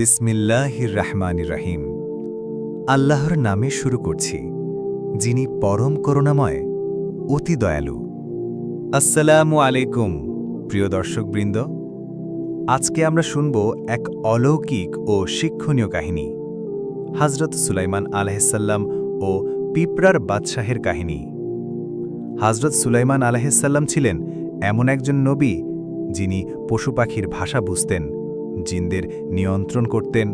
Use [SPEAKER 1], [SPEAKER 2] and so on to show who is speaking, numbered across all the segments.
[SPEAKER 1] বিসমিল্লাহির রহমানির রহিম। আল্লাহর নামে শুরু করছি, যিনি পরম করুণাময়, অতি দয়ালু। আসসালামু আলাইকুম, প্রিয় দর্শকবৃন্দ। আজকে আমরা শুনব এক অলৌকিক ও শিক্ষণীয় কাহিনী হজরত সুলাইমান আলাহিসাল্লাম ও পিঁপড়ার বাদশাহের কাহিনী। হজরত সুলাইমান আলাহিসাল্লাম ছিলেন এমন একজন নবী, যিনি পশু পাখির ভাষা বুঝতেন জিনদের নিয়ন্ত্রণ করতেন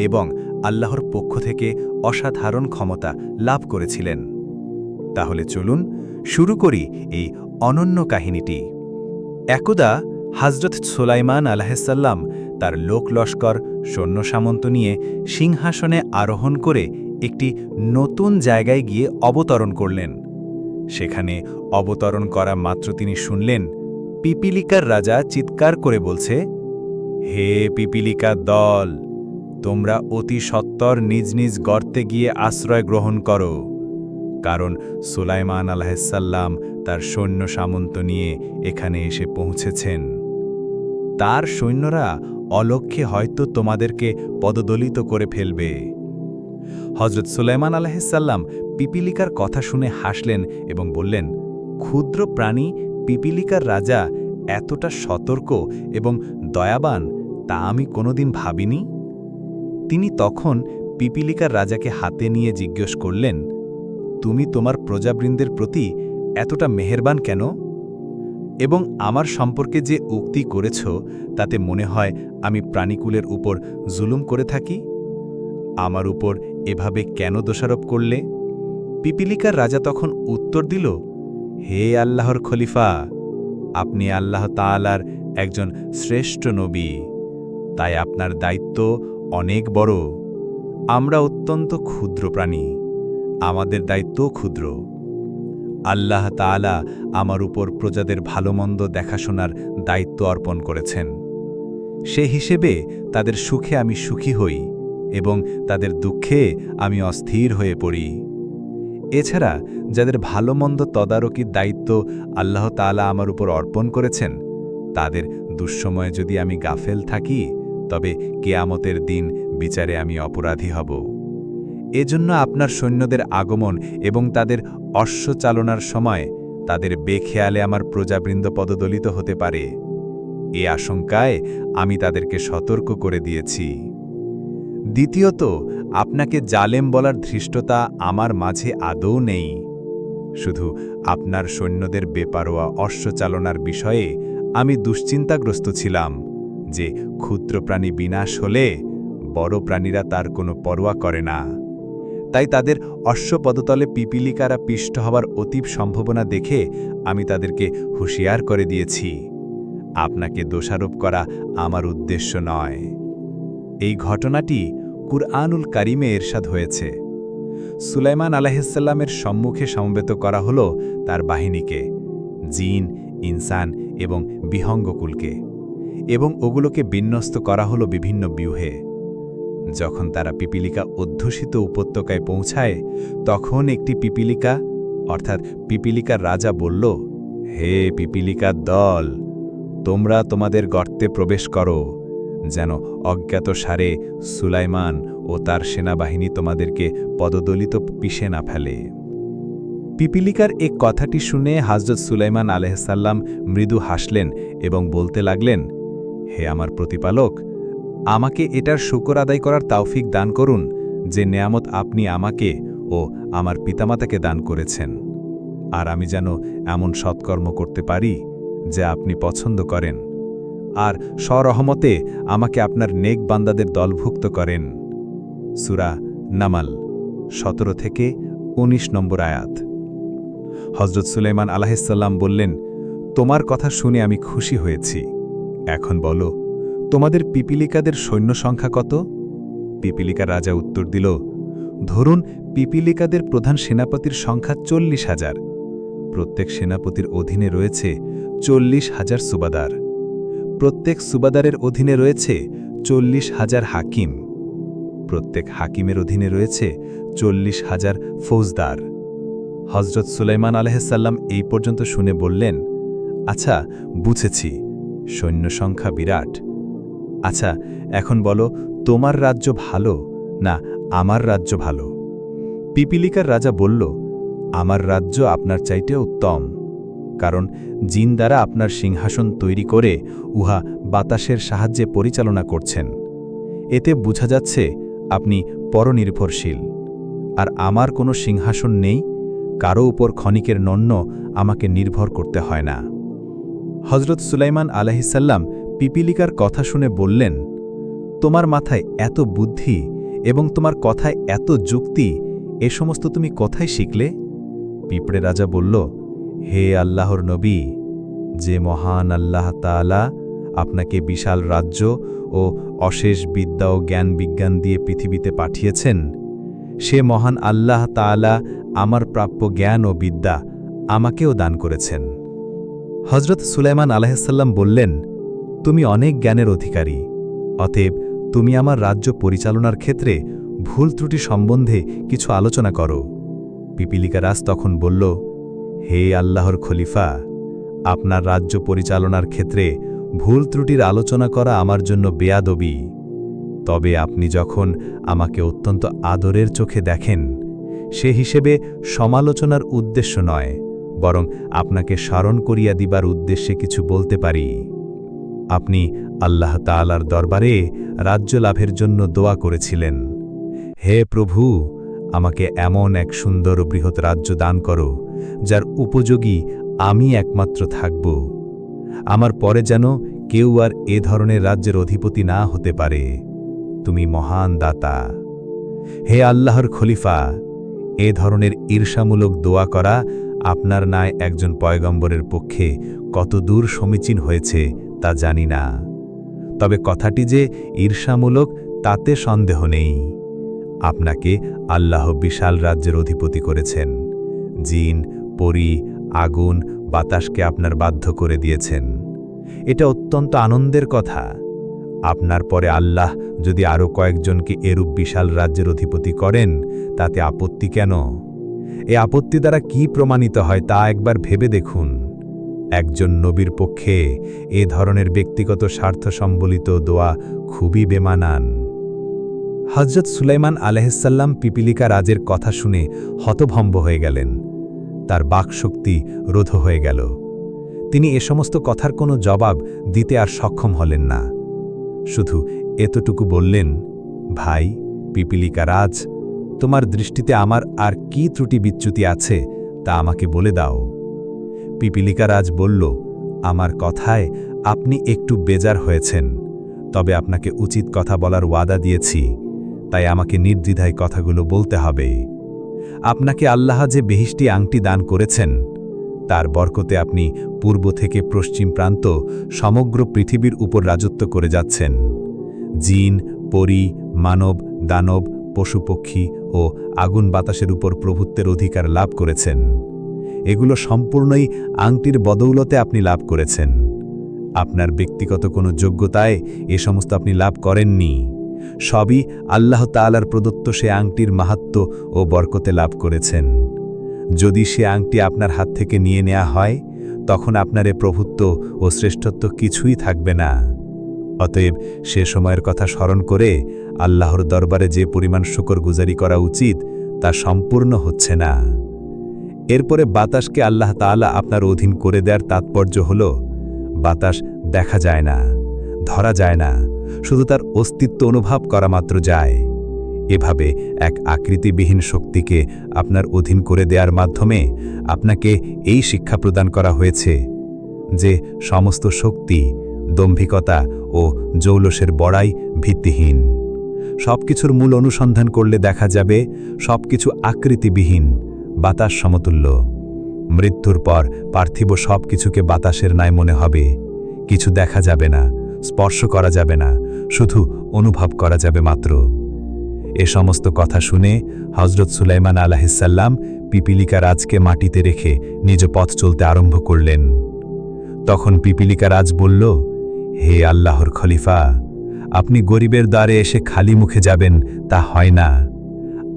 [SPEAKER 1] এবং আল্লাহর পক্ষ থেকে অসাধারণ ক্ষমতা লাভ করেছিলেন। তাহলে চলুন শুরু করি এই অনন্য কাহিনীটি। একদা হজরত সোলাইমান আলাহিসাল্লাম তার লোকলস্কর সৈন্য সামন্ত নিয়ে সিংহাসনে আরোহণ করে একটি নতুন জায়গায় গিয়ে অবতরণ করলেন। সেখানে অবতরণ করা মাত্র তিনি শুনলেন, পিপিলিকার রাজা চিৎকার করে বলছে হে পিপিলিকা দল, তোমরা অতি সত্বর নিজ নিজ গর্তে গিয়ে আশ্রয় গ্রহণ করো। কারণ সুলাইমান আলাহিসাল্লাম তার সৈন্য সামন্ত নিয়ে এখানে এসে পৌঁছেছেন। তার সৈন্যরা অলক্ষ্যে হয়তো তোমাদেরকে পদদলিত করে ফেলবে। হজরত সুলাইমান আলাহিসাল্লাম পিপিলিকার কথা শুনে হাসলেন এবং বললেন, ক্ষুদ্র প্রাণী, পিপিলিকার রাজা এতটা সতর্ক এবং দয়াবান তা আমি কোনোদিন ভাবিনি? তিনি তখন পিপিলিকার রাজাকে হাতে নিয়ে জিজ্ঞেস করলেন, তুমি তোমার প্রজাবৃন্দের প্রতি এতটা মেহেরবান কেন? এবং আমার সম্পর্কে যে উক্তি করেছ, তাতে মনে হয় আমি প্রাণীকুলের উপর জুলুম করে থাকি? আমার উপর এভাবে কেন দোষারোপ করলে? পিপিলিকার রাজা তখন উত্তর দিল, হে আল্লাহর খলিফা, আপনি আল্লাহ তালার একজন শ্রেষ্ঠ নবী। তাই আপনার দায়িত্ব অনেক বড়। আমরা অত্যন্ত ক্ষুদ্র প্রাণী। আমাদের দায়িত্ব ক্ষুদ্র। আল্লাহ তাআলা আমার উপর প্রজাদের ভালোমন্দ দেখাশোনার দায়িত্ব অর্পণ করেছেন। সে হিসেবে তাদের সুখে আমি সুখী হই এবং তাদের দুঃখে আমি অস্থির হয়ে পড়ি। এছাড়া যাদের ভালোমন্দ তদারকির দায়িত্ব আল্লাহ তাআলা আমার উপর অর্পণ করেছেন, তাদের দুঃসময়ে যদি আমি গাফেল থাকি তবে কেয়ামতের দিন বিচারে আমি অপরাধী হব। এজন্য আপনার সৈন্যদের আগমন এবং তাদের অশ্ব চালনার সময় তাদের বেখেয়ালে আমার প্রজাবৃন্দ পদদলিত হতে পারে। এ আশঙ্কায় আমি তাদেরকে সতর্ক করে দিয়েছি। দ্বিতীয়ত, আপনাকে জালেম বলার ধৃষ্টতা আমার মাঝে আদৌ নেই। শুধু আপনার সৈন্যদের বেপারোয়া অশ্বচালনার বিষয়ে আমি দুশ্চিন্তাগ্রস্ত ছিলাম। যে ক্ষুদ্র প্রাণী বিনাশ হলে বড় প্রাণীরা তার কোনো পরোয়া করে না। তাই তাদের অশ্বপদতলে পিপিলিকারা পিষ্ট হওয়ার অতীব সম্ভাবনা দেখে আমি তাদেরকে হুঁশিয়ার করে দিয়েছি। আপনাকে দোষারোপ করা আমার উদ্দেশ্য নয়। এই ঘটনাটি কুরআনুল কারিমে এরশাদ হয়েছে। সুলাইমান আলাহিসাল্লামের সম্মুখে সমবেত করা হল তার বাহিনীকে, জিন, ইনসান এবং বিহঙ্গকুলকে। এবং ওগুলোকে বিন্যস্ত করা হল বিভিন্ন ব্যূহে। যখন তারা পিপিলিকা অধ্যুষিত উপত্যকায় পৌঁছায়, তখন একটি পিপিলিকা, অর্থাৎ পিপিলিকার রাজা বলল, হে পিপিলিকার দল, তোমরা তোমাদের গর্তে প্রবেশ করো, যেন অজ্ঞাত সারে সুলাইমান ও তার সেনাবাহিনী তোমাদেরকে পদদলিত পিষে না ফেলে। পিপিলিকার এক কথাটি শুনে হাজরত সুলাইমান আলহসাল্লাম মৃদু হাসলেন এবং বলতে লাগলেন হে আমার প্রতিপালক, আমাকে এটার শুকর আদায় করার তাওফিক দান করুন, যে নেয়ামত আপনি আমাকে ও আমার পিতামাতাকে দান করেছেন। আর আমি যেন এমন সৎকর্ম করতে পারি, যে আপনি পছন্দ করেন। আর স্বরহমতে আমাকে আপনার নেক বান্দাদের দলভুক্ত করেন। সুরা নামাল, সতেরো থেকে ১৯ নম্বর আয়াত। হজরত সুলাইমান আলাহিসাল্লাম বললেন, তোমার কথা শুনে আমি খুশি হয়েছি। এখন বলো, তোমাদের পিপিলিকাদের সৈন্য সংখ্যা কত? পিপিলিকা রাজা উত্তর দিল, ধরুন পিপিলিকাদের প্রধান সেনাপতির সংখ্যা চল্লিশ হাজার। প্রত্যেক সেনাপতির অধীনে রয়েছে চল্লিশ হাজার সুবাদার। প্রত্যেক সুবাদারের অধীনে রয়েছে চল্লিশ হাজার হাকিম। প্রত্যেক হাকিমের অধীনে রয়েছে চল্লিশ হাজার ফৌজদার। হজরত সুলাইমান আলহাসাল্লাম এই পর্যন্ত শুনে বললেন আচ্ছা বুঝেছি। সৈন্য সংখ্যা বিরাট। আচ্ছা এখন বলো, তোমার রাজ্য ভালো না আমার রাজ্য ভালো? পিপিলিকার রাজা বলল, আমার রাজ্য আপনার চাইতে উত্তম, কারণ জিন দ্বারা আপনার সিংহাসন তৈরি করে উহা বাতাসের সাহায্যে পরিচালনা করছেন। এতে বোঝা যাচ্ছে, আপনি পরনির্ভরশীল। আর আমার কোনো সিংহাসন নেই, কারও উপর ক্ষণিকের নন্য আমাকে নির্ভর করতে হয় না। হজরত সুলাইমান আলাহিসাল্লাম পিপিলিকার কথা শুনে বললেন, তোমার মাথায় এত বুদ্ধি এবং তোমার কথায় এত যুক্তি, এ সমস্ত তুমি কোথায় শিখলে? পিঁপড়ে রাজা বলল, হে আল্লাহর নবী, যে মহান আল্লাহ তাআলা আপনাকে বিশাল রাজ্য ও অশেষ বিদ্যা ও জ্ঞান বিজ্ঞান দিয়ে পৃথিবীতে পাঠিয়েছেন, সে মহান আল্লাহ তাআলা আমার প্রাপ্য জ্ঞান ও বিদ্যা আমাকেও দান করেছেন। হজরত সুলাইমান আলাহিসাল্লাম বললেন, তুমি অনেক জ্ঞানের অধিকারী, অতএব তুমি আমার রাজ্য পরিচালনার ক্ষেত্রে ভুল ত্রুটি সম্বন্ধে কিছু আলোচনা করো। পিপিলিকা রাজ তখন বলল, হে আল্লাহর খলিফা, আপনার রাজ্য পরিচালনার ক্ষেত্রে ভুল ত্রুটির আলোচনা করা আমার জন্য বেয়াদবি। তবে আপনি যখন আমাকে অত্যন্ত আদরের চোখে দেখেন, সে হিসেবে সমালোচনার উদ্দেশ্য নয়। বরং আপনাকে স্মরণ করিয়া দিবার উদ্দেশ্যে কিছু বলতে পারি। আপনি আল্লাহ তাআলার দরবারে রাজ্য লাভের জন্য দোয়া করেছিলেন। হে প্রভু, আমাকে এমন এক সুন্দর বৃহৎ রাজ্য দান করো, যার উপযোগী আমি একমাত্র থাকব। আমার পরে যেন কেউ আর এ ধরনের রাজ্যের অধিপতি না হতে পারে। তুমি মহান দাতা। হে আল্লাহর খলিফা, এ ধরনের ঈর্ষামূলক দোয়া করা আপনার নায় একজন পয়গম্বরের পক্ষে কত দূর সমীচীন হয়েছে তা জানি না। তবে কথাটি যে ঈর্ষামূলক, তাতে সন্দেহ নেই। আপনাকে আল্লাহ বিশাল রাজ্যের অধিপতি করেছেন। জিন, পরি, আগুন, বাতাসকে আপনার বাধ্য করে দিয়েছেন। এটা অত্যন্ত আনন্দের কথা। আপনার পরে আল্লাহ যদি আরও কয়েকজনকে এরূপ বিশাল রাজ্যের অধিপতি করেন, তাতে আপত্তি কেন? এ আপত্তি দ্বারা কি প্রমাণিত হয় তা একবার ভেবে দেখুন। একজন নবীর পক্ষে এ ধরনের ব্যক্তিগত স্বার্থ সম্বলিত দোয়া খুবই বেমানান। হজরত সুলাইমান আলহাসাল্লাম পিপিলিকা রাজের কথা শুনে হতভম্ব হয়ে গেলেন। তার বাকশক্তি রোধ হয়ে গেল। তিনি এ সমস্ত কথার কোনো জবাব দিতে আর সক্ষম হলেন না। শুধু এতটুকু বললেন, ভাই, পিপিলিকা রাজ তোমার দৃষ্টিতে আমার আর কি ত্রুটি বিচ্যুতি আছে, তা আমাকে বলে দাও। পিপিলিকা রাজ বলল, আমার কথায় আপনি একটু বেজার হয়েছেন, তবে আপনাকে উচিত কথা বলার ওয়াদা দিয়েছি, তাই আমাকে নির্দ্বিধায় কথাগুলো বলতে হবে। আপনাকে আল্লাহ যে বেহিষ্টি আংটি দান করেছেন, তার বরকতে আপনি পূর্ব থেকে পশ্চিম প্রান্ত সমগ্র পৃথিবীর উপর রাজত্ব করে যাচ্ছেন। জিন, পরি, মানব, দানব পশুপক্ষী ও আগুন বাতাসের উপর প্রভুত্বের অধিকার লাভ করেছেন। এগুলো সম্পূর্ণই আংটির বদৌলতে আপনি লাভ করেছেন। আপনার ব্যক্তিগত কোনো যোগ্যতায় এ সমস্ত আপনি লাভ করেননি। সবই আল্লাহ তালার প্রদত্ত সে আংটির মাহাত্ম ও বরকতে লাভ করেছেন। যদি সে আংটি আপনার হাত থেকে নিয়ে নেওয়া হয়, তখন আপনার এ প্রভুত্ব ও শ্রেষ্ঠত্ব কিছুই থাকবে না। অতএব সে সময়ের কথা স্মরণ করে আল্লাহর দরবারে যে পরিমাণ শুকর গুজারি করা উচিত, তা সম্পূর্ণ হচ্ছে না। এরপরে বাতাসকে আল্লাহ তাআলা আপনার অধীন করে দেওয়ার তাৎপর্য হল, বাতাস দেখা যায় না, ধরা যায় না, শুধু তার অস্তিত্ব অনুভব করা মাত্র যায়। এভাবে এক আকৃতিবিহীন শক্তিকে আপনার অধীন করে দেওয়ার মাধ্যমে আপনাকে এই শিক্ষা প্রদান করা হয়েছে যে সমস্ত শক্তি, দম্ভিকতা ও জৌলসের বড়াই ভিত্তিহীন। সবকিছুর মূল অনুসন্ধান করলে দেখা যাবে সবকিছু আকৃতিবিহীন, বাতাস সমতুল্য। মৃত্যুর পর পার্থিব সব কিছুকে বাতাসের ন্যায় মনে হবে। কিছু দেখা যাবে না, স্পর্শ করা যাবে না, শুধু অনুভব করা যাবে মাত্র। এ সমস্ত কথা শুনে হজরত সুলাইমান আলাহিসাল্লাম পিপিলিকা রাজকে মাটিতে রেখে নিজ পথ চলতে আরম্ভ করলেন। তখন পিপিলিকা রাজ বলল, হে আল্লাহর খলিফা আপনি গরিবের দ্বারে এসে খালি মুখে যাবেন, তা হয় না।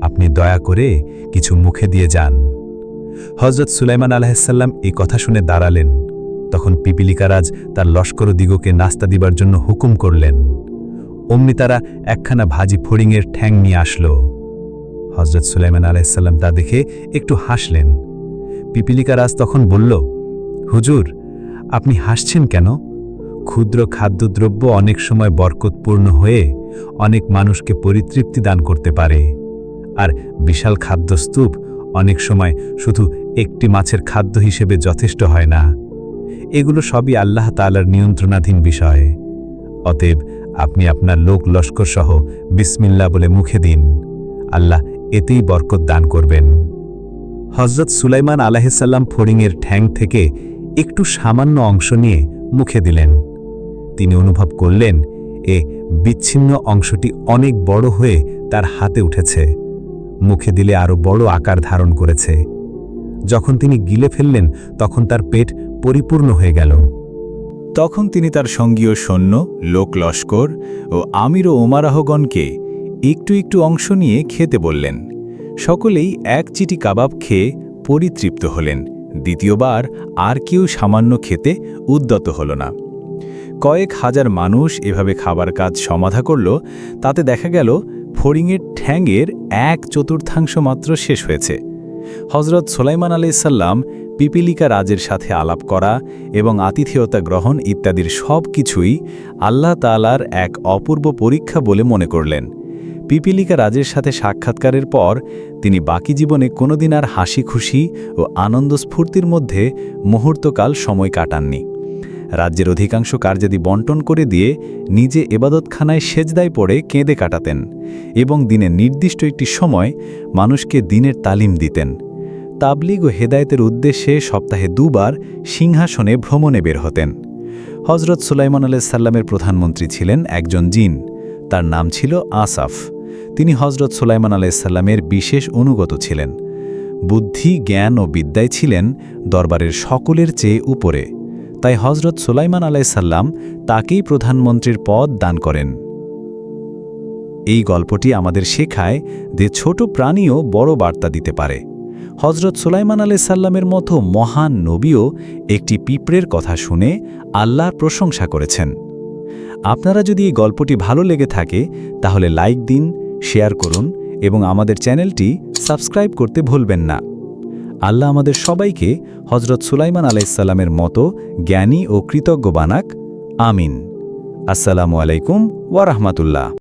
[SPEAKER 1] আপনি দয়া করে কিছু মুখে দিয়ে যান। হজরত সুলাইমান আলাহিসাল্লাম এই কথা শুনে দাঁড়ালেন। তখন পিপিলিকারাজ তার লস্কর দিগকে নাস্তা দিবার জন্য হুকুম করলেন।
[SPEAKER 2] অমনি তারা একখানা ভাজি ফড়িংয়ের ঠ্যাং নিয়ে আসলো। হজরত সুলাইমান আলাইসাল্লাম তা দেখে একটু হাসলেন। পিপিলিকা রাজ তখন বলল, হুজুর, আপনি হাসছেন কেন? ক্ষুদ্র খাদ্যদ্রব্য অনেক সময় বরকতপূর্ণ হয়ে অনেক মানুষকে পরিতৃপ্তি দান করতে পারে। আর বিশাল খাদ্যস্তূপ অনেক সময় শুধু একটি মাছের খাদ্য হিসেবে যথেষ্ট হয় না। এগুলো সবই আল্লাহ তালার নিয়ন্ত্রণাধীন বিষয়। অতএব আপনি আপনার লোক লস্কর সহ বিসমিল্লা বলে মুখে দিন। আল্লাহ এতেই বরকত দান করবেন। হজরত সুলাইমান আলাহিসাল্লাম ফড়িংয়ের ঠ্যাং থেকে একটু সামান্য অংশ নিয়ে মুখে দিলেন। তিনি অনুভব করলেন, এ বিচ্ছিন্ন অংশটি অনেক বড় হয়ে তার হাতে উঠেছে। মুখে দিলে আরও বড় আকার ধারণ করেছে। যখন তিনি গিলে ফেললেন, তখন তার পেট পরিপূর্ণ হয়ে গেল।
[SPEAKER 3] তখন তিনি তার সঙ্গীয় সৈন্য, লোক লস্কর ও আমির ও ওমারাহগণকে একটু একটু অংশ নিয়ে খেতে বললেন। সকলেই এক চিটি কাবাব খেয়ে পরিতৃপ্ত হলেন। দ্বিতীয়বার আর কেউ সামান্য খেতে উদ্যত হল না। কয়েক হাজার মানুষ এভাবে খাবার কাজ সমাধা করল, তাতে দেখা গেল ফড়িংয়ের ঠ্যাংয়ের এক চতুর্থাংশ মাত্র শেষ হয়েছে। হজরত সোলাইমান আলাইসাল্লাম পিপিলিকা রাজের সাথে আলাপ করা এবং আতিথেয়তা গ্রহণ ইত্যাদির সব কিছুই আল্লাহ তালার এক অপূর্ব পরীক্ষা বলে মনে করলেন। পিপিলিকা রাজের সাথে সাক্ষাৎকারের পর তিনি বাকি জীবনে কোনোদিন আর হাসি খুশি ও আনন্দ স্ফূর্তির মধ্যে মুহূর্তকাল সময় কাটাননি। রাজ্যের অধিকাংশ কার্যাদি বন্টন করে দিয়ে নিজে এবাদতখানায় সেজদায় পড়ে কেঁদে কাটাতেন এবং দিনের নির্দিষ্ট একটি সময় মানুষকে দিনের তালিম দিতেন। তাবলিগ ও হেদায়েতের উদ্দেশ্যে সপ্তাহে দুবার সিংহাসনে ভ্রমণে বের হতেন। হজরত সুলাইমান আলাইসাল্লামের প্রধানমন্ত্রী ছিলেন একজন জিন, তার নাম ছিল আসাফ। তিনি হজরত সুলাইমান আলাইসাল্লামের বিশেষ অনুগত ছিলেন। বুদ্ধি, জ্ঞান ও বিদ্যায় ছিলেন দরবারের সকলের চেয়ে উপরে। তাই হজরত সুলাইমান আলাইসাল্লাম তাকেই প্রধানমন্ত্রীর পদ দান করেন। এই গল্পটি আমাদের শেখায় যে ছোট প্রাণীও বড় বার্তা দিতে পারে। হজরত সুলাইমান আলাইসাল্লামের মতো মহান নবীও একটি পিঁপড়ের কথা শুনে আল্লাহর প্রশংসা করেছেন। আপনারা যদি এই গল্পটি ভালো লেগে থাকে, তাহলে লাইক দিন, শেয়ার করুন এবং আমাদের চ্যানেলটি সাবস্ক্রাইব করতে ভুলবেন না। আল্লাহ আমাদের সবাইকে হজরত সুলাইমান আলাইসাল্লামের মতো জ্ঞানী ও কৃতজ্ঞ বানাক। আমিন। আসসালামু আলাইকুম ওয়ারহমাতুল্লাহ